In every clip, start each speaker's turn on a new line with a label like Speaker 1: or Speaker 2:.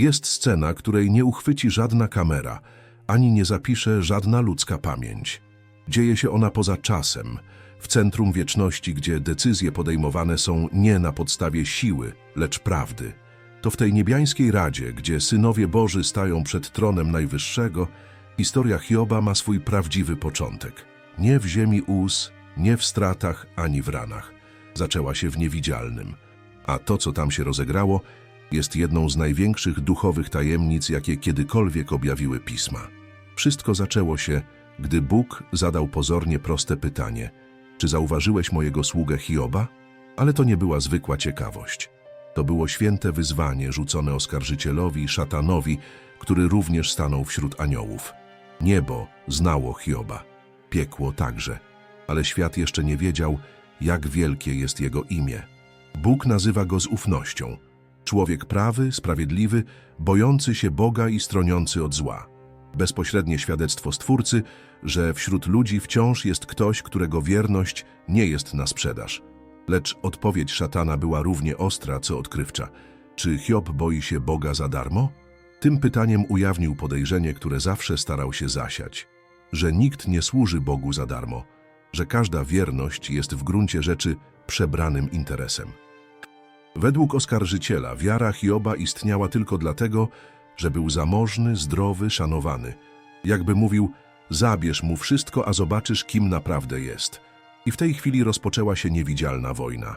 Speaker 1: Jest scena, której nie uchwyci żadna kamera, ani nie zapisze żadna ludzka pamięć. Dzieje się ona poza czasem, w centrum wieczności, gdzie decyzje podejmowane są nie na podstawie siły, lecz prawdy. To w tej niebiańskiej radzie, gdzie synowie Boży stają przed tronem Najwyższego, historia Hioba ma swój prawdziwy początek. Nie w ziemi łz, nie w stratach, ani w ranach. Zaczęła się w niewidzialnym. A to, co tam się rozegrało, jest jedną z największych duchowych tajemnic, jakie kiedykolwiek objawiły pisma. Wszystko zaczęło się, gdy Bóg zadał pozornie proste pytanie: Czy zauważyłeś mojego sługę Hioba? Ale to nie była zwykła ciekawość. To było święte wyzwanie rzucone oskarżycielowi, szatanowi, który również stanął wśród aniołów. Niebo znało Hioba, piekło także, ale świat jeszcze nie wiedział, jak wielkie jest jego imię. Bóg nazywa go z ufnością. Człowiek prawy, sprawiedliwy, bojący się Boga i stroniący od zła. Bezpośrednie świadectwo Stwórcy, że wśród ludzi wciąż jest ktoś, którego wierność nie jest na sprzedaż. Lecz odpowiedź szatana była równie ostra, co odkrywcza. Czy Hiob boi się Boga za darmo? Tym pytaniem ujawnił podejrzenie, które zawsze starał się zasiać. Że nikt nie służy Bogu za darmo, że każda wierność jest w gruncie rzeczy przebranym interesem. Według oskarżyciela wiara Hioba istniała tylko dlatego, że był zamożny, zdrowy, szanowany. Jakby mówił, zabierz mu wszystko, a zobaczysz, kim naprawdę jest. I w tej chwili rozpoczęła się niewidzialna wojna.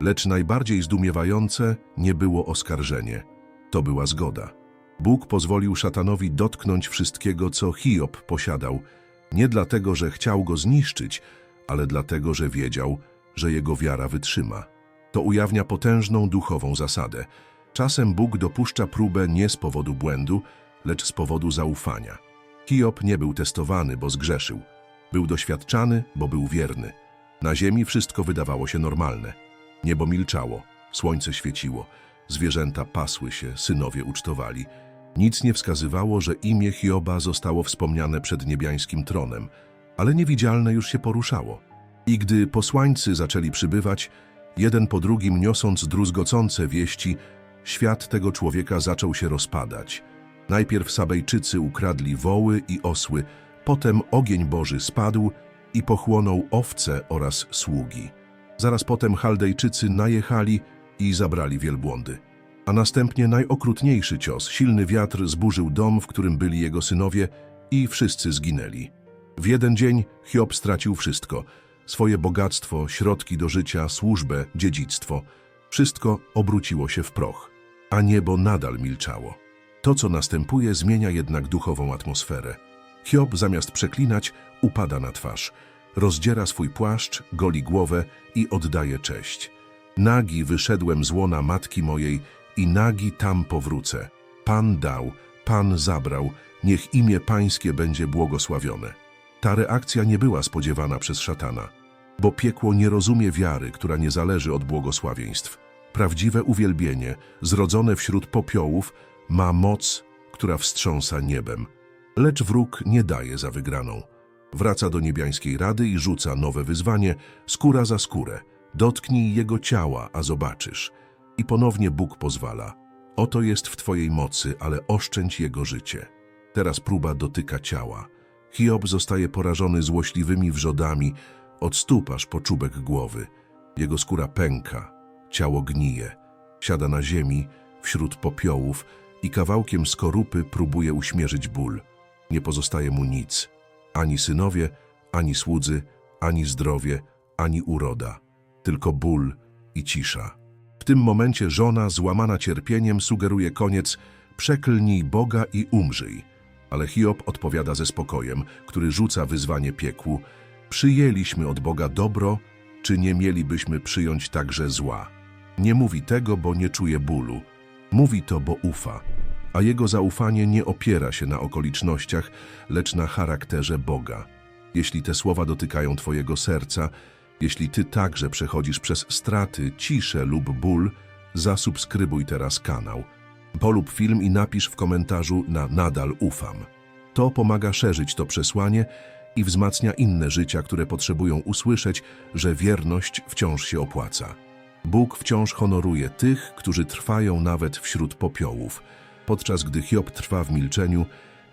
Speaker 1: Lecz najbardziej zdumiewające nie było oskarżenie. To była zgoda. Bóg pozwolił szatanowi dotknąć wszystkiego, co Hiob posiadał, nie dlatego, że chciał go zniszczyć, ale dlatego, że wiedział, że jego wiara wytrzyma. To ujawnia potężną duchową zasadę. Czasem Bóg dopuszcza próbę nie z powodu błędu, lecz z powodu zaufania. Hiob nie był testowany, bo zgrzeszył. Był doświadczany, bo był wierny. Na ziemi wszystko wydawało się normalne. Niebo milczało, słońce świeciło, zwierzęta pasły się, synowie ucztowali. Nic nie wskazywało, że imię Hioba zostało wspomniane przed niebiańskim tronem, ale niewidzialne już się poruszało. I gdy posłańcy zaczęli przybywać, jeden po drugim niosąc druzgocące wieści, świat tego człowieka zaczął się rozpadać. Najpierw Sabejczycy ukradli woły i osły, potem ogień Boży spadł i pochłonął owce oraz sługi. Zaraz potem Chaldejczycy najechali i zabrali wielbłądy. A następnie najokrutniejszy cios, silny wiatr zburzył dom, w którym byli jego synowie i wszyscy zginęli. W jeden dzień Hiob stracił wszystko. Swoje bogactwo, środki do życia, służbę, dziedzictwo. Wszystko obróciło się w proch, a niebo nadal milczało. To, co następuje, zmienia jednak duchową atmosferę. Hiob zamiast przeklinać, upada na twarz. Rozdziera swój płaszcz, goli głowę i oddaje cześć. Nagi wyszedłem z łona matki mojej i nagi tam powrócę. Pan dał, Pan zabrał, niech imię Pańskie będzie błogosławione. Ta reakcja nie była spodziewana przez szatana, bo piekło nie rozumie wiary, która nie zależy od błogosławieństw. Prawdziwe uwielbienie, zrodzone wśród popiołów, ma moc, która wstrząsa niebem. Lecz wróg nie daje za wygraną. Wraca do niebiańskiej rady i rzuca nowe wyzwanie, skóra za skórę. Dotknij jego ciała, a zobaczysz. I ponownie Bóg pozwala. Oto jest w twojej mocy, ale oszczędź jego życie. Teraz próba dotyka ciała. Hiob zostaje porażony złośliwymi wrzodami, od stóp aż po czubek głowy. Jego skóra pęka, ciało gnije. Siada na ziemi, wśród popiołów i kawałkiem skorupy próbuje uśmierzyć ból. Nie pozostaje mu nic. Ani synowie, ani słudzy, ani zdrowie, ani uroda. Tylko ból i cisza. W tym momencie żona, złamana cierpieniem, sugeruje koniec przeklnij Boga i umrzyj. Ale Hiob odpowiada ze spokojem, który rzuca wyzwanie piekłu. Przyjęliśmy od Boga dobro, czy nie mielibyśmy przyjąć także zła? Nie mówi tego, bo nie czuje bólu. Mówi to, bo ufa. A jego zaufanie nie opiera się na okolicznościach, lecz na charakterze Boga. Jeśli te słowa dotykają Twojego serca, jeśli Ty także przechodzisz przez straty, ciszę lub ból, zasubskrybuj teraz kanał. Polub film i napisz w komentarzu na Nadal ufam. To pomaga szerzyć to przesłanie i wzmacnia inne życia, które potrzebują usłyszeć, że wierność wciąż się opłaca. Bóg wciąż honoruje tych, którzy trwają nawet wśród popiołów. Podczas gdy Hiob trwa w milczeniu,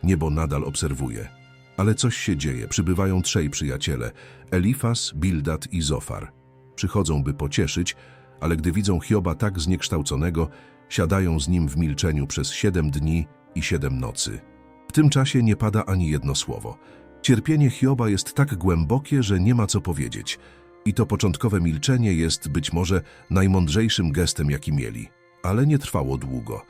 Speaker 1: niebo nadal obserwuje. Ale coś się dzieje, przybywają trzej przyjaciele, Elifas, Bildad i Zofar. Przychodzą, by pocieszyć, ale gdy widzą Hioba tak zniekształconego, siadają z nim w milczeniu przez siedem dni i siedem nocy. W tym czasie nie pada ani jedno słowo. Cierpienie Hioba jest tak głębokie, że nie ma co powiedzieć. I to początkowe milczenie jest być może najmądrzejszym gestem, jaki mieli. Ale nie trwało długo,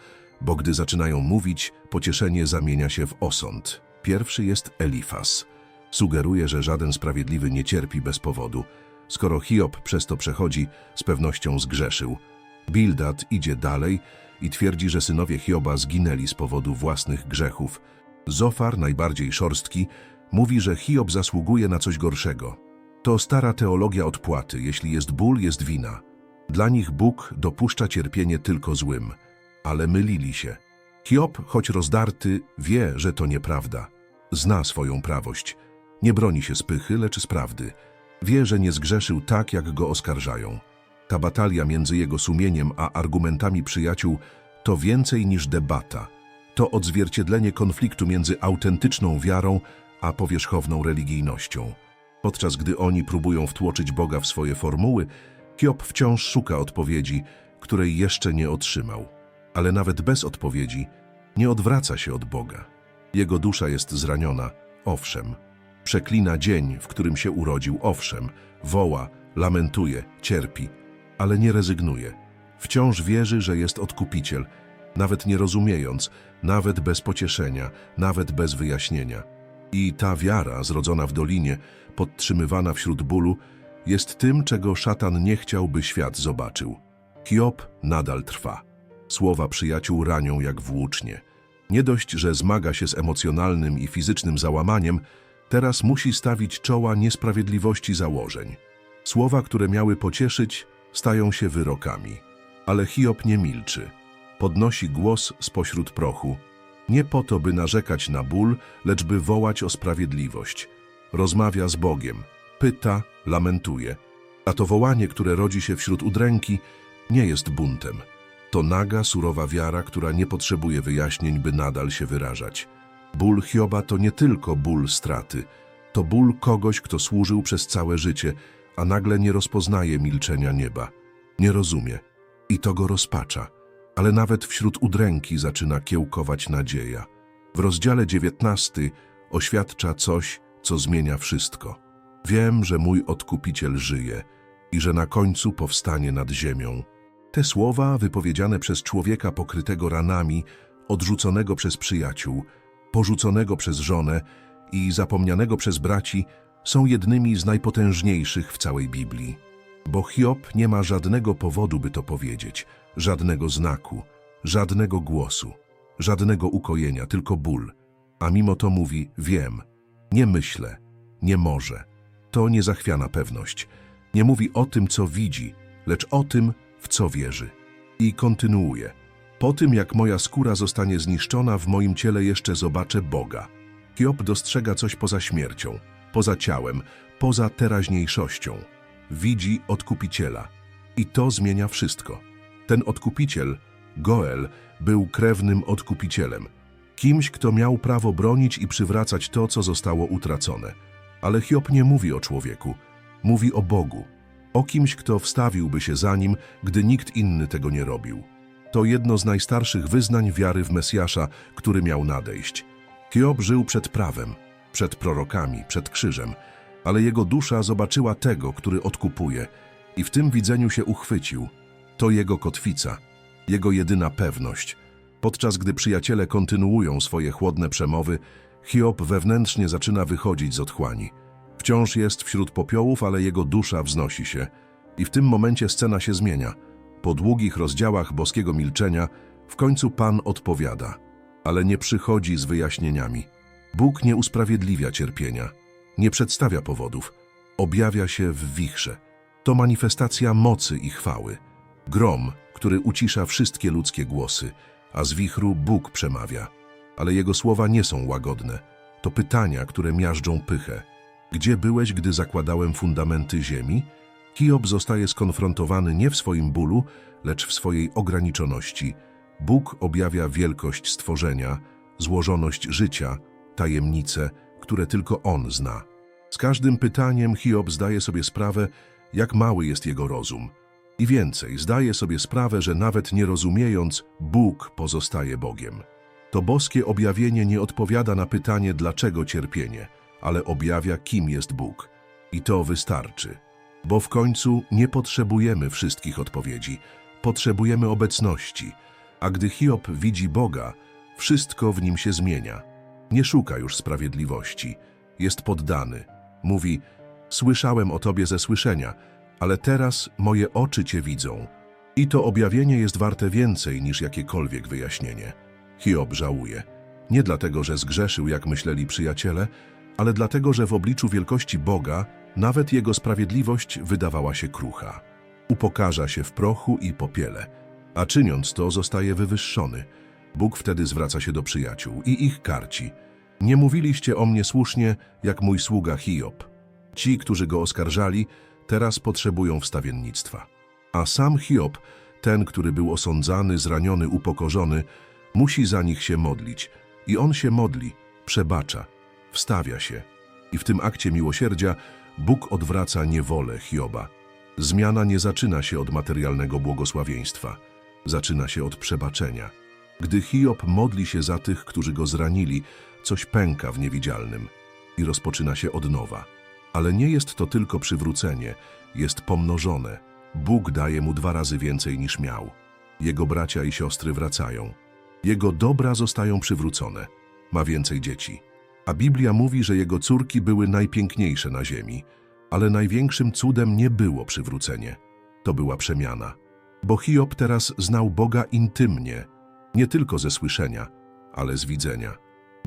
Speaker 1: bo gdy zaczynają mówić, pocieszenie zamienia się w osąd. Pierwszy jest Elifas. Sugeruje, że żaden sprawiedliwy nie cierpi bez powodu. Skoro Hiob przez to przechodzi, z pewnością zgrzeszył. Bildad idzie dalej i twierdzi, że synowie Hioba zginęli z powodu własnych grzechów. Zofar, najbardziej szorstki, mówi, że Hiob zasługuje na coś gorszego. To stara teologia odpłaty. Jeśli jest ból, jest wina. Dla nich Bóg dopuszcza cierpienie tylko złym. Ale mylili się. Hiob, choć rozdarty, wie, że to nieprawda. Zna swoją prawość. Nie broni się z pychy, lecz z prawdy. Wie, że nie zgrzeszył tak, jak go oskarżają. Ta batalia między jego sumieniem a argumentami przyjaciół to więcej niż debata. To odzwierciedlenie konfliktu między autentyczną wiarą a powierzchowną religijnością. Podczas gdy oni próbują wtłoczyć Boga w swoje formuły, Hiob wciąż szuka odpowiedzi, której jeszcze nie otrzymał. Ale nawet bez odpowiedzi nie odwraca się od Boga. Jego dusza jest zraniona, owszem. Przeklina dzień, w którym się urodził, owszem. Woła, lamentuje, cierpi, ale nie rezygnuje. Wciąż wierzy, że jest odkupiciel, nawet nie rozumiejąc, nawet bez pocieszenia, nawet bez wyjaśnienia. I ta wiara, zrodzona w dolinie, podtrzymywana wśród bólu, jest tym, czego szatan nie chciał, by świat zobaczył. Hiob nadal trwa. Słowa przyjaciół ranią jak włócznie. Nie dość, że zmaga się z emocjonalnym i fizycznym załamaniem, teraz musi stawić czoła niesprawiedliwości założeń. Słowa, które miały pocieszyć, stają się wyrokami. Ale Hiob nie milczy. Podnosi głos spośród prochu. Nie po to, by narzekać na ból, lecz by wołać o sprawiedliwość. Rozmawia z Bogiem, pyta, lamentuje. A to wołanie, które rodzi się wśród udręki, nie jest buntem. To naga, surowa wiara, która nie potrzebuje wyjaśnień, by nadal się wyrażać. Ból Hioba to nie tylko ból straty, to ból kogoś, kto służył przez całe życie, a nagle nie rozpoznaje milczenia nieba. Nie rozumie. I to go rozpacza. Ale nawet wśród udręki zaczyna kiełkować nadzieja. W rozdziale 19 oświadcza coś, co zmienia wszystko. Wiem, że mój odkupiciel żyje i że na końcu powstanie nad ziemią. Te słowa, wypowiedziane przez człowieka pokrytego ranami, odrzuconego przez przyjaciół, porzuconego przez żonę i zapomnianego przez braci, są jednymi z najpotężniejszych w całej Biblii. Bo Hiob nie ma żadnego powodu, by to powiedzieć, żadnego znaku, żadnego głosu, żadnego ukojenia, tylko ból. A mimo to mówi: Wiem, nie myślę, nie może. To niezachwiana pewność. Nie mówi o tym, co widzi, lecz o tym, w co wierzy. I kontynuuje. Po tym, jak moja skóra zostanie zniszczona, w moim ciele jeszcze zobaczę Boga. Hiob dostrzega coś poza śmiercią, poza ciałem, poza teraźniejszością. Widzi odkupiciela. I to zmienia wszystko. Ten odkupiciel, Goel, był krewnym odkupicielem. Kimś, kto miał prawo bronić i przywracać to, co zostało utracone. Ale Hiob nie mówi o człowieku, mówi o Bogu. O kimś, kto wstawiłby się za nim, gdy nikt inny tego nie robił. To jedno z najstarszych wyznań wiary w Mesjasza, który miał nadejść. Hiob żył przed prawem, przed prorokami, przed krzyżem, ale jego dusza zobaczyła tego, który odkupuje i w tym widzeniu się uchwycił. To jego kotwica, jego jedyna pewność. Podczas gdy przyjaciele kontynuują swoje chłodne przemowy, Hiob wewnętrznie zaczyna wychodzić z otchłani. Wciąż jest wśród popiołów, ale jego dusza wznosi się. I w tym momencie scena się zmienia. Po długich rozdziałach boskiego milczenia w końcu Pan odpowiada, ale nie przychodzi z wyjaśnieniami. Bóg nie usprawiedliwia cierpienia, nie przedstawia powodów, objawia się w wichrze. To manifestacja mocy i chwały. Grom, który ucisza wszystkie ludzkie głosy, a z wichru Bóg przemawia. Ale jego słowa nie są łagodne. To pytania, które miażdżą pychę. Gdzie byłeś, gdy zakładałem fundamenty ziemi? Hiob zostaje skonfrontowany nie w swoim bólu, lecz w swojej ograniczoności. Bóg objawia wielkość stworzenia, złożoność życia, tajemnice, które tylko On zna. Z każdym pytaniem Hiob zdaje sobie sprawę, jak mały jest jego rozum. I więcej, zdaje sobie sprawę, że nawet nie rozumiejąc, Bóg pozostaje Bogiem. To boskie objawienie nie odpowiada na pytanie, dlaczego cierpienie, ale objawia, kim jest Bóg. I to wystarczy. Bo w końcu nie potrzebujemy wszystkich odpowiedzi, potrzebujemy obecności. A gdy Hiob widzi Boga, wszystko w nim się zmienia. Nie szuka już sprawiedliwości, jest poddany. Mówi, słyszałem o Tobie ze słyszenia, ale teraz moje oczy Cię widzą. I to objawienie jest warte więcej niż jakiekolwiek wyjaśnienie. Hiob żałuje. Nie dlatego, że zgrzeszył, jak myśleli przyjaciele, ale dlatego, że w obliczu wielkości Boga nawet jego sprawiedliwość wydawała się krucha. Upokarza się w prochu i popiele, a czyniąc to zostaje wywyższony. Bóg wtedy zwraca się do przyjaciół i ich karci. Nie mówiliście o mnie słusznie, jak mój sługa Hiob. Ci, którzy go oskarżali, teraz potrzebują wstawiennictwa. A sam Hiob, ten, który był osądzany, zraniony, upokorzony, musi za nich się modlić. I on się modli, przebacza, wstawia się. I w tym akcie miłosierdzia Bóg odwraca niewolę Hioba. Zmiana nie zaczyna się od materialnego błogosławieństwa. Zaczyna się od przebaczenia. Gdy Hiob modli się za tych, którzy go zranili, coś pęka w niewidzialnym i rozpoczyna się od nowa. Ale nie jest to tylko przywrócenie, jest pomnożone. Bóg daje mu dwa razy więcej niż miał. Jego bracia i siostry wracają. Jego dobra zostają przywrócone. Ma więcej dzieci. A Biblia mówi, że jego córki były najpiękniejsze na ziemi, ale największym cudem nie było przywrócenie. To była przemiana. Bo Hiob teraz znał Boga intymnie, nie tylko ze słyszenia, ale z widzenia.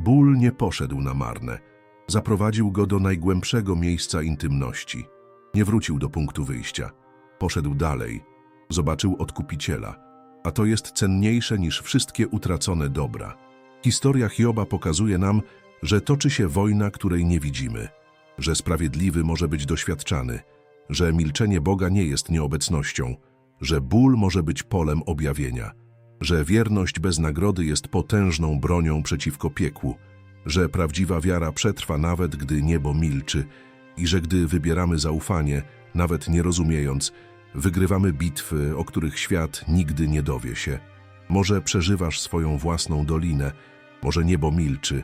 Speaker 1: Ból nie poszedł na marne. Zaprowadził go do najgłębszego miejsca intymności. Nie wrócił do punktu wyjścia. Poszedł dalej. Zobaczył odkupiciela. A to jest cenniejsze niż wszystkie utracone dobra. Historia Hioba pokazuje nam, że toczy się wojna, której nie widzimy, że sprawiedliwy może być doświadczany, że milczenie Boga nie jest nieobecnością, że ból może być polem objawienia, że wierność bez nagrody jest potężną bronią przeciwko piekłu, że prawdziwa wiara przetrwa nawet gdy niebo milczy i że gdy wybieramy zaufanie, nawet nie rozumiejąc, wygrywamy bitwy, o których świat nigdy nie dowie się. Może przeżywasz swoją własną dolinę, może niebo milczy,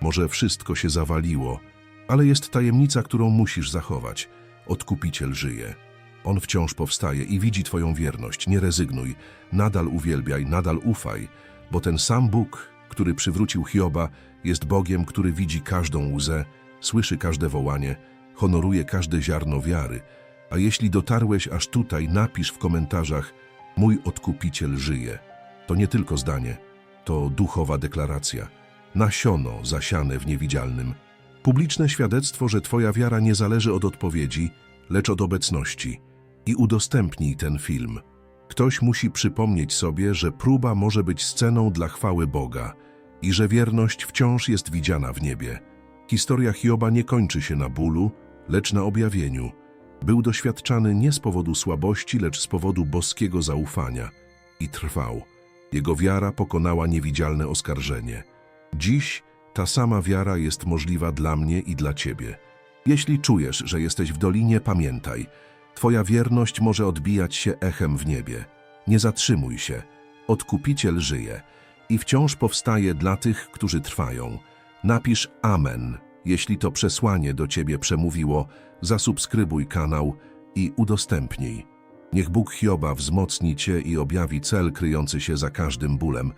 Speaker 1: może wszystko się zawaliło, ale jest tajemnica, którą musisz zachować. Odkupiciel żyje. On wciąż powstaje i widzi Twoją wierność. Nie rezygnuj, nadal uwielbiaj, nadal ufaj, bo ten sam Bóg, który przywrócił Hioba, jest Bogiem, który widzi każdą łzę, słyszy każde wołanie, honoruje każde ziarno wiary. A jeśli dotarłeś aż tutaj, napisz w komentarzach: Mój odkupiciel żyje. To nie tylko zdanie, to duchowa deklaracja nasiono zasiane w niewidzialnym. Publiczne świadectwo, że Twoja wiara nie zależy od odpowiedzi, lecz od obecności. I udostępnij ten film. Ktoś musi przypomnieć sobie, że próba może być sceną dla chwały Boga i że wierność wciąż jest widziana w niebie. Historia Hioba nie kończy się na bólu, lecz na objawieniu. Był doświadczany nie z powodu słabości, lecz z powodu boskiego zaufania. I trwał. Jego wiara pokonała niewidzialne oskarżenie. Dziś ta sama wiara jest możliwa dla mnie i dla Ciebie. Jeśli czujesz, że jesteś w dolinie, pamiętaj, Twoja wierność może odbijać się echem w niebie. Nie zatrzymuj się. Odkupiciel żyje i wciąż powstaje dla tych, którzy trwają. Napisz Amen, jeśli to przesłanie do Ciebie przemówiło, zasubskrybuj kanał i udostępnij. Niech Bóg Hioba wzmocni Cię i objawi cel kryjący się za każdym bólem.